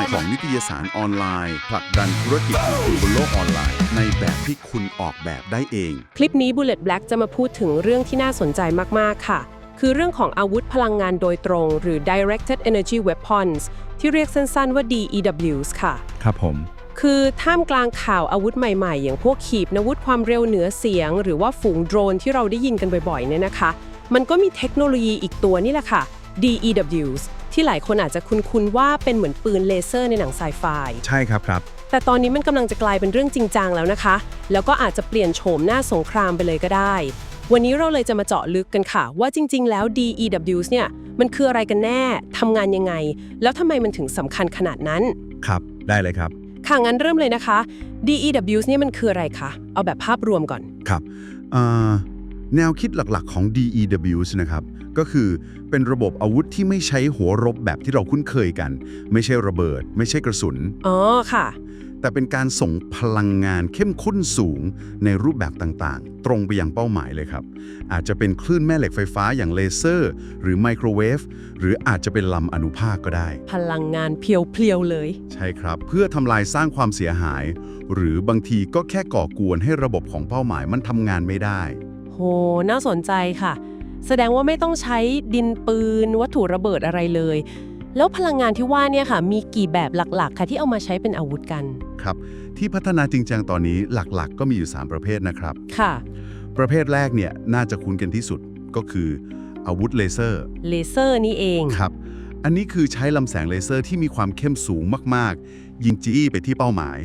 ม่ของนิตยสารออนไลน์ผลักดันธุรกิจของคุณบนโลกออนไลน์ ในแบบที่คุณออกแบบได้เอง คลิปนี้ Bullet Black จะมาพูดถึงเรื่องที่น่าสนใจมาก ๆ ค่ะ คือเรื่องของอาวุธพลังงานโดยตรง หรือ Directed Energy Weapons ที่เรียกสั้น ๆ ว่า DEWs ค่ะ ครับผม คือท่ามกลางข่าวอาวุธใหม่ ๆ อย่างพวกขีปนาวุธความเร็วเหนือเสียง หรือว่าฝูงโดรนที่เราได้ยินกันบ่อย ๆ เนี่ยนะคะ มันก็มีเทคโนโลยีอีกตัวนี่แหละค่ะ DEWs ที่หลายคนอาจจะคุ้นๆว่าเป็นเหมือนปืนเลเซอร์ในหนังไซไฟ ใช่ครับครับ แต่ตอนนี้มันกำลังจะกลายเป็นเรื่องจริงจังแล้วนะคะ แล้วก็อาจจะเปลี่ยนโฉมหน้าสงครามไปเลยก็ได้ วันนี้เราเลยจะมาเจาะลึกกันค่ะ ว่าจริง ๆ แล้ว DEWs เนี่ยมันคืออะไรกันแน่ทำงานยังไง แล้วทำไมมันถึงสำคัญขนาดนั้น ครับได้เลยครับ ค่ะงั้นเริ่มเลยนะคะ DEWs เนี่ยมันคืออะไรคะเอาแบบภาพรวมก่อน ครับเอ่อแนวคิดหลักๆของ DEWs นะครับ ก็คือเป็นระบบอาวุธที่ไม่ใช้หัวรบแบบที่เราคุ้นเคยกัน ไม่ใช่ระเบิด ไม่ใช่กระสุน อ๋อค่ะ แต่เป็นการส่งพลังงานเข้มข้นสูงในรูปแบบต่างๆ ตรงไปยังเป้าหมายเลยครับ อาจจะเป็นคลื่นแม่เหล็กไฟฟ้าอย่างเลเซอร์ หรือไมโครเวฟหรืออาจจะเป็นลำอนุภาคก็ได้ พลังงานเพียวๆเลย ใช่ครับ เพื่อทำลายสร้างความเสียหาย หรือบางทีก็แค่ก่อกวนให้ระบบของเป้าหมายมันทำงานไม่ได้ โห น่าสนใจค่ะ แสดงว่าไม่ต้องใช้ดินปืน วัตถุระเบิดอะไรเลย แล้วพลังงานที่ว่าเนี่ยค่ะ มีกี่แบบหลักๆ ค่ะที่เอามาใช้เป็นอาวุธกัน ครับ ที่พัฒนาจริงจังตอนนี้หลักๆ ก็มีอยู่ 3 ประเภทนะครับ ค่ะ ประเภทแรกเนี่ยน่าจะคุ้นกันที่สุดก็คืออาวุธเลเซอร์ เลเซอร์นี่เองครับ อันนี้คือใช้ลำแสงเลเซอร์ที่มีความเข้มสูงมากๆ ยิงจี้ไปที่เป้าหมาย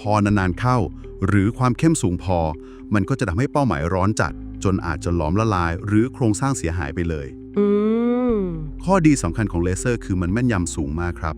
พอนานๆเข้า หรือความเข้มสูงพอ มันก็จะทำให้เป้าหมายร้อนจัด จนอาจจะหลอมละลายหรือโครงสร้างเสียหายไปเลยอืมข้อดีสำคัญของเลเซอร์คือมันแม่นยำสูงมากครับ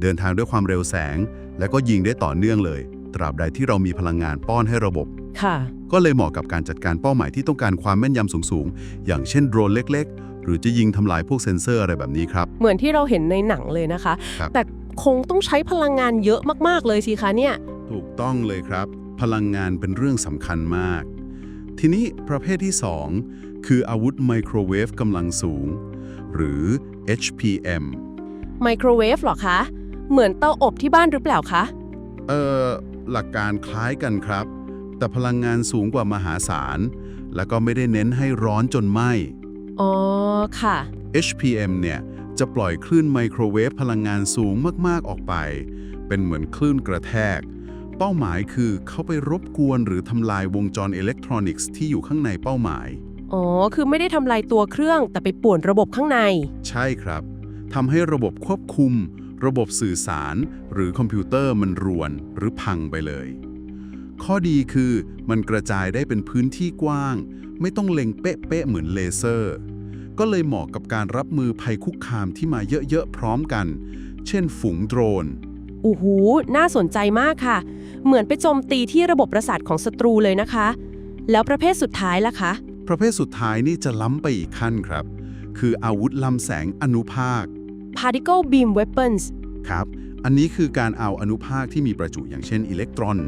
เดินทางด้วยความเร็วแสง และก็ยิงได้ต่อเนื่องเลย ตราบใดที่เรามีพลังงานป้อนให้ระบบ ค่ะ ก็เลยเหมาะกับการจัดการเป้าหมายที่ต้องการความแม่นยำสูงๆ อย่างเช่นโดรนเล็กๆ หรือจะยิงทำลายพวกเซ็นเซอร์อะไรแบบนี้ครับ เหมือนที่เราเห็นในหนังเลยนะคะ ครับ แต่คงต้องใช้พลังงานเยอะมากๆเลยสิคะเนี่ย ถูกต้องเลยครับ พลังงานเป็นเรื่องสำคัญมาก ทีนี้ประเภทที่ 2 คืออาวุธไมโครเวฟกำลังสูง หรือ HPM ไมโครเวฟเหรอคะ เหมือนเตาอบที่บ้านหรือเปล่าคะ เอ่อ หลักการคล้ายกันครับ แต่พลังงานสูงกว่ามหาศาล แล้วก็ไม่ได้เน้นให้ร้อนจนไหม้ อ๋อ ค่ะ HPM เนี่ย จะปล่อยคลื่นไมโครเวฟพลังงานสูงมาก ๆ ออกไป เป็นเหมือนคลื่นกระแทก เป้าหมายคือเข้าไปรบกวนหรือทำลายวงจรอิเล็กทรอนิกส์ที่อยู่ข้างในเป้าหมาย อ๋อ คือไม่ได้ทำลายตัวเครื่องแต่ไปป่วนระบบข้างใน ใช่ครับทำให้ระบบควบคุม ระบบสื่อสาร หรือคอมพิวเตอร์มันรวนหรือพังไปเลย ข้อดีคือมันกระจายได้เป็นพื้นที่กว้าง ไม่ต้องเล็งเป๊ะๆเหมือนเลเซอร์ ก็เลยเหมาะกับการรับมือภัยคุกคามที่มาเยอะๆพร้อมกัน เช่น ฝูงโดรนโอ้โหน่าสนใจมากค่ะ เหมือนไปโจมตีที่ระบบประสาทของศัตรูเลยนะคะ แล้วประเภทสุดท้ายล่ะคะ ประเภทสุดท้ายนี่จะล้ำไปอีกขั้นครับ คืออาวุธลำแสงอนุภาค particle beam weapons ครับ อันนี้คือการเอาอนุภาคที่มีประจุอย่างเช่นอิเล็กตรอน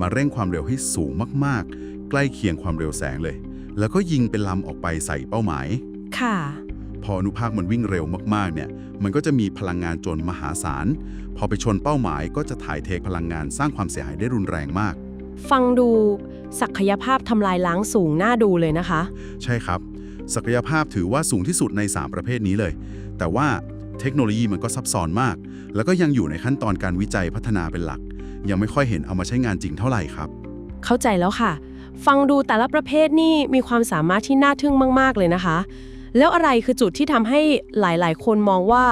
มาเร่งความเร็วให้สูงมาก ๆ ใกล้เคียงความเร็วแสงเลย แล้วก็ยิงเป็นลำออกไปใส่เป้าหมาย ค่ะ พออนุภาคมันวิ่งเร็วมากๆเนี่ยมันก็จะมีพลังงานจนมหาศาล พอไปชนเป้าหมายก็จะถ่ายเทพลังงานสร้างความเสียหายได้รุนแรงมาก ฟังดูศักยภาพทำลายล้างสูงน่าดูเลยนะคะ ใช่ครับ ศักยภาพถือว่าสูงที่สุดใน 3 ประเภทนี้เลย แต่ว่าเทคโนโลยีมันก็ซับซ้อนมาก แล้วก็ยังอยู่ในขั้นตอนการวิจัยพัฒนาเป็นหลัก ยังไม่ค่อยเห็นเอามาใช้งานจริงเท่าไหร่ครับ เข้าใจแล้วค่ะ ฟังดูแต่ละประเภทนี่มีความสามารถที่น่าทึ่งมาก ๆ เลยนะคะ แล้วอะไรคือจุดที่ทำให้หลายๆ คนมองว่า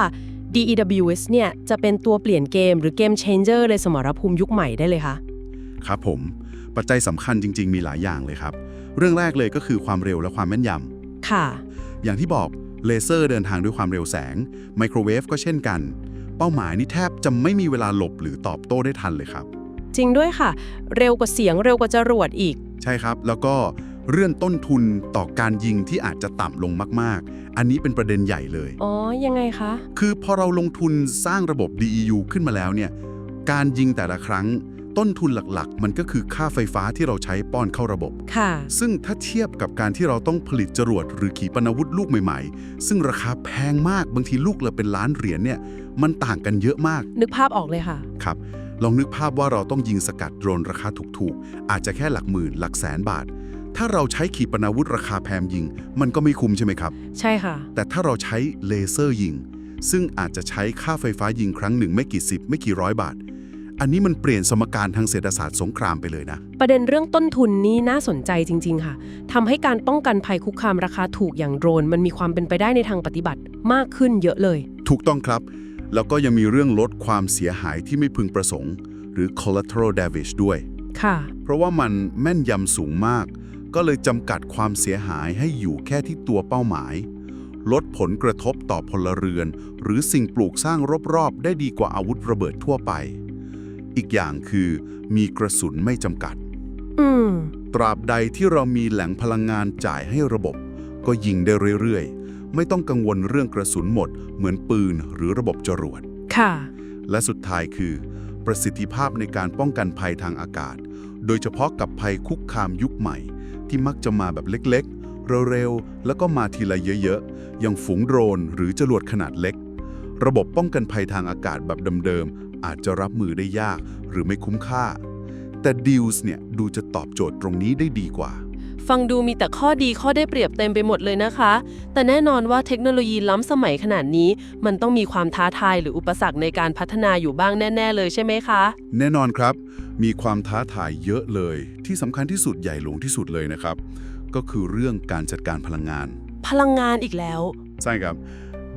DEWS เนี่ยจะเป็นตัวเปลี่ยนเกมหรือเกม changer ในสมรภูมิยุคใหม่ได้เลยคะครับผม ปัจจัยสำคัญจริง ๆ มีหลายอย่างเลยครับ เรื่องแรกเลยก็คือความเร็วและความแม่นยำค่ะ อย่างที่บอกเลเซอร์เดินทางด้วยความเร็วแสงไมโครเวฟก็เช่นกัน เป้าหมายนี่แทบจะไม่มีเวลาหลบหรือตอบโต้ได้ทันเลยครับ จริงด้วยค่ะ เร็วกว่าเสียงเร็วกว่าจรวดอีก ใช่ครับ แล้วก็ เรื่องต้นทุนต่อการยิงที่อาจจะต่ำลงมาก ๆ อันนี้เป็นประเด็นใหญ่เลย อ๋อ ยังไงคะ คือพอเราลงทุนสร้างระบบ DEU ขึ้นมาแล้วเนี่ย การยิงแต่ละครั้ง ต้นทุนหลัก ๆ มันก็คือค่าไฟฟ้าที่เราใช้ป้อนเข้าระบบ ค่ะ ซึ่งถ้าเทียบกับการที่เราต้องผลิตจรวดหรือขีปนาวุธลูกใหม่ ๆ ซึ่งราคาแพงมาก บางทีลูกละเป็นล้านเหรียญเนี่ย มันต่างกันเยอะมาก นึกภาพออกเลยค่ะ ครับ ลองนึกภาพว่าเราต้องยิงสกัดโดรนราคาถูกๆ อาจจะแค่หลักหมื่นหลักแสนบาท ถ้าเราใช้ขีปนาวุธราคาแพงยิง มันก็ไม่คุ้มใช่ไหมครับ ใช่ค่ะ แต่ถ้าเราใช้เลเซอร์ยิง ซึ่งอาจจะใช้ค่าไฟฟ้ายิงครั้งหนึ่งไม่กี่สิบไม่กี่ร้อยบาท อันนี้มันเปลี่ยนสมการทางเศรษฐศาสตร์สงครามไปเลยนะ ประเด็นเรื่องต้นทุนนี้น่าสนใจจริง ๆ ค่ะทำให้การป้องกันภัยคุกคามราคาถูกอย่างโดรน มันมีความเป็นไปได้ในทางปฏิบัติมากขึ้นเยอะเลย ถูกต้องครับ แล้วก็ยังมีเรื่องลดความเสียหายที่ไม่พึงประสงค์ หรือ collateral damage ด้วยค่ะ เพราะว่ามันแม่นยำสูงมาก ก็เลยจำกัดความเสียหายให้อยู่แค่ที่ตัวเป้าหมาย ลดผลกระทบต่อพลเรือน หรือสิ่งปลูกสร้างรอบๆ ได้ดีกว่าอาวุธระเบิดทั่วไป อีกอย่างคือมีกระสุนไม่จำกัดอืมตราบใดที่เรามีแหล่งพลังงานจ่ายให้ระบบ ก็ยิงได้เรื่อยๆ ไม่ต้องกังวลเรื่องกระสุนหมด เหมือนปืนหรือระบบจรวด ค่ะ และสุดท้ายคือ ประสิทธิภาพในการป้องกันภัยทางอากาศ โดยเฉพาะกับภัยคุกคามยุคใหม่ ที่มักจะมาแบบเล็กๆ เร็วๆ แล้วก็มาทีละเยอะๆ อย่างฝูงโดรนหรือจรวดขนาดเล็ก ระบบป้องกันภัยทางอากาศแบบเดิมๆ อาจจะรับมือได้ยากหรือไม่คุ้มค่า แต่ดิวส์เนี่ยดูจะตอบโจทย์ตรงนี้ได้ดีกว่า ฟังดูมีแต่ข้อดีข้อได้เปรียบเต็มไปหมดเลยนะคะ แต่แน่นอนว่าเทคโนโลยีล้ำสมัยขนาดนี้ มันต้องมีความท้าทายหรืออุปสรรคในการพัฒนาอยู่บ้างแน่ ๆ เลยใช่ไหมคะ แน่นอนครับ มีความท้าทายเยอะเลย ที่สำคัญที่สุดใหญ่หลวงที่สุดเลยนะครับ ก็คือเรื่องการจัดการพลังงาน พลังงานอีกแล้ว ใช่ครับ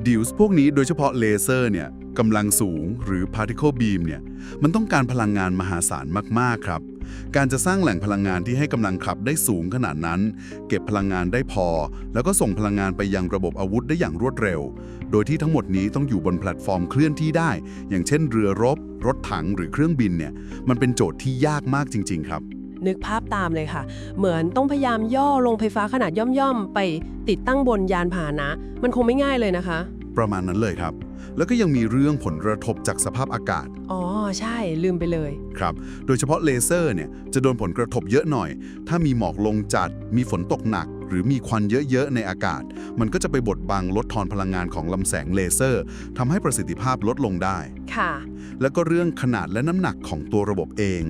ดิวส์พวกนี้โดยเฉพาะเลเซอร์เนี่ยกำลังสูงหรือ particle beam เนี่ยมันต้องการพลังงานมหาศาลมากๆครับ การจะสร้างแหล่งพลังงานที่ให้กำลังขับได้สูงขนาดนั้น เก็บพลังงานได้พอ แล้วก็ส่งพลังงานไปยังระบบอาวุธได้อย่างรวดเร็ว โดยที่ทั้งหมดนี้ต้องอยู่บนแพลตฟอร์มเคลื่อนที่ได้ อย่างเช่น เรือรบ รถถังหรือเครื่องบินเนี่ยมันเป็นโจทย์ที่ยากมากจริง ๆ ครับนึกภาพตามเลยค่ะ เหมือนต้องพยายามย่อลงไฟฟ้าขนาดย่อมๆ ไปติดตั้งบนยานพาหนะ มันคงไม่ง่ายเลยนะคะ ประมาณนั้นเลยครับ แล้วก็ยังมีเรื่องผลกระทบจากสภาพอากาศ อ๋อ ใช่ ลืมไปเลย ครับ โดยเฉพาะเลเซอร์เนี่ยจะโดนผลกระทบเยอะหน่อย ถ้ามีหมอกลงจัด มีฝนตกหนัก หรือมีควันเยอะๆ ในอากาศ มันก็จะไปบดบังลดทอนพลังงานของลำแสงเลเซอร์ทำให้ประสิทธิภาพลดลงได้ ค่ะ แล้วก็เรื่องขนาดและน้ำหนักของตัวระบบเอง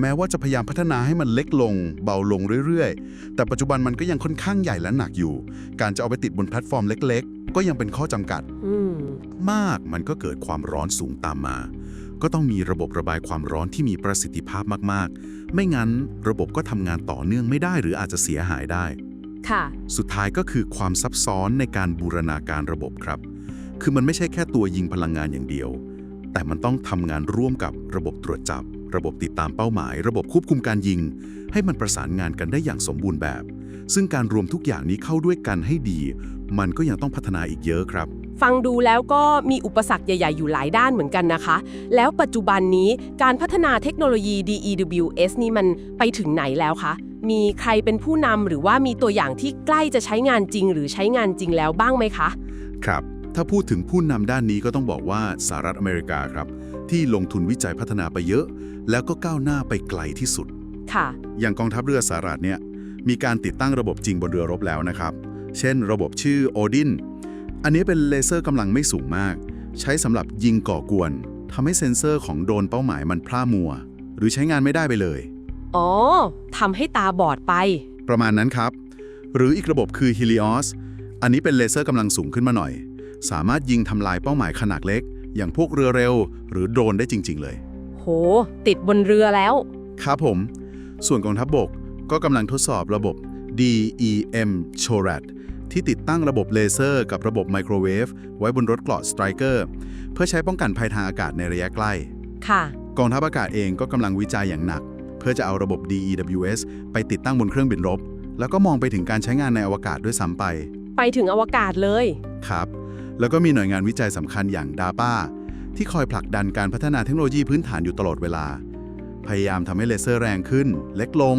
แม้ว่าจะพยายามพัฒนาให้มันเล็กลง เบาลงเรื่อยๆ แต่ปัจจุบันมันก็ยังค่อนข้างใหญ่และหนักอยู่ การจะเอาไปติดบนแพลตฟอร์มเล็ก ๆ ก็ยังเป็นข้อจำกัด อืม มากมันก็เกิดความร้อนสูงตามมา ก็ต้องมีระบบระบายความร้อนที่มีประสิทธิภาพมากๆ ไม่งั้นระบบก็ทำงานต่อเนื่องไม่ได้หรืออาจจะเสียหายได้ ค่ะ สุดท้ายก็คือความซับซ้อนในการบูรณาการระบบครับ คือมันไม่ใช่แค่ตัวยิงพลังงานอย่างเดียว แต่มันต้องทำงานร่วมกับระบบตรวจจับ ระบบติดตามเป้าหมาย ระบบควบคุมการยิง ให้มันประสานงานกันได้อย่างสมบูรณ์แบบ ซึ่งการรวมทุกอย่างนี้เข้าด้วยกันให้ดี มันก็ยังต้องพัฒนาอีกเยอะครับฟังดูแล้วก็มีอุปสรรคใหญ่ ๆ อยู่หลายด้านเหมือนกันนะคะ แล้วปัจจุบันนี้การพัฒนาเทคโนโลยี DEWS นี่มันไปถึงไหนแล้วคะ มีใครเป็นผู้นำหรือว่ามีตัวอย่างที่ใกล้จะใช้งานจริง หรือใช้งานจริงแล้วบ้างไหมคะ ครับ ถ้าพูดถึงผู้นำด้านนี้ก็ต้องบอกว่าสหรัฐอเมริกาครับ ที่ลงทุนวิจัยพัฒนาไปเยอะ แล้วก็ก้าวหน้าไปไกลที่สุด ค่ะ อย่างกองทัพเรือสหรัฐเนี่ยมีการติดตั้งระบบจริงบนเรือรบแล้วนะครับ เช่น ระบบชื่อโอดินอันนี้เป็นเลเซอร์กำลังไม่สูงมาก ใช้สำหรับยิงก่อกวนทำให้เซ็นเซอร์ของโดรนเป้าหมายมันพร่ามัว หรือใช้งานไม่ได้ไปเลย อ๋อทำให้ตาบอดไป ประมาณนั้นครับ หรืออีกระบบคือ Helios อันนี้เป็นเลเซอร์กำลังสูงขึ้นมาหน่อย สามารถยิงทำลายเป้าหมายขนาดเล็ก อย่างพวกเรือเร็ว หรือโดรนได้จริง ๆ เลย โห ติดบนเรือแล้ว ครับผม ส่วนกองทัพบบกก็กำลังทดสอบระบบ DEM CHORAD ที่ติดตั้งระบบเลเซอร์กับระบบไมโครเวฟไว้บนรถเกราะ Striker เพื่อใช้ป้องกันภัยทางอากาศในระยะใกล้ ค่ะ กองทัพอากาศเองก็กำลังวิจัยอย่างหนักเพื่อจะเอาระบบ DEWS ไปติดตั้งบนเครื่องบินรบ แล้วก็มองไปถึงการใช้งานในอวกาศด้วยซ้ำไป ไปถึงอวกาศเลย ครับ แล้วก็มีหน่วยงานวิจัยสำคัญอย่าง DARPA ที่คอยผลักดันการพัฒนาเทคโนโลยีพื้นฐานอยู่ตลอดเวลา พยายามทำให้เลเซอร์แรงขึ้น เล็กลง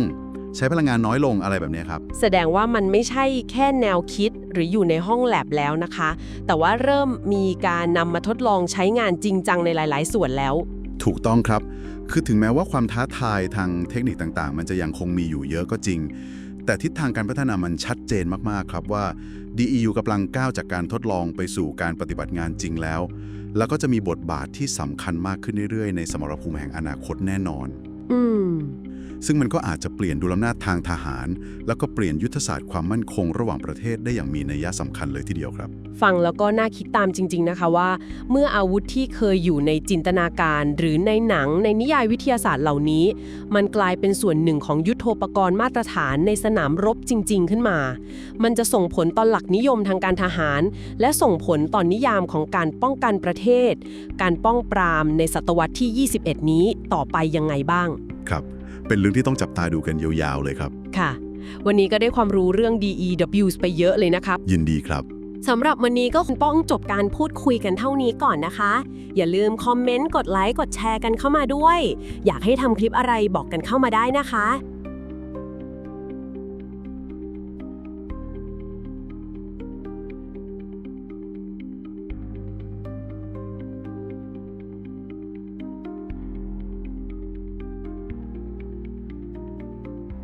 ใช้พลังงานน้อยลงอะไรแบบเนี้ยครับ แสดงว่ามันไม่ใช่แค่แนวคิดหรืออยู่ในห้องแลบแล้วนะคะ แต่ว่าเริ่มมีการนำมาทดลองใช้งานจริงจังในหลาย ๆ ส่วนแล้ว ถูกต้องครับ คือถึงแม้ว่าความท้าทายทางเทคนิคต่างๆ มันจะยังคงมีอยู่เยอะก็จริง แต่ทิศทางการพัฒนามันชัดเจนมากๆครับว่า DEU กำลังก้าวจากการทดลองไปสู่การปฏิบัติงานจริงแล้ว แล้วก็จะมีบทบาทที่สำคัญมากขึ้นเรื่อยๆ ในสมรภูมิแห่งอนาคตแน่นอน อืม ซึ่งมันก็อาจจะเปลี่ยนดุลอำนาจทางทหาร แล้วก็เปลี่ยนยุทธศาสตร์ความมั่นคงระหว่างประเทศได้อย่างมีนัยสำคัญเลยทีเดียวครับ ฟังแล้วก็น่าคิดตามจริง ๆนะคะว่า เมื่ออาวุธที่เคยอยู่ในจินตนาการ หรือในหนังในนิยายวิทยาศาสตร์เหล่านี้ มันกลายเป็นส่วนหนึ่งของยุทโธปกรณ์มาตรฐานในสนามรบจริง ๆ ขึ้นมา มันจะส่งผลต่อหลักนิยมทางการทหาร และส่งผลต่อนนิยามของการป้องกันประเทศ การป้องปรามในศตวรรษที่ 21 นี้ต่อไปยังไงบ้าง ครับ เป็นเรื่องที่ต้องจับตาดูกันยาวๆเลยครับ ค่ะ วันนี้ก็ได้ความรู้เรื่อง DEWs ไปเยอะเลยนะครับ ยินดีครับสำหรับวันนี้ก็คงต้องจบการพูดคุยกันเท่านี้ก่อนนะคะ อย่าลืมคอมเมนต์ กดไลค์ กดแชร์กันเข้ามาด้วย อยากให้ทำคลิปอะไรบอกกันเข้ามาได้นะคะ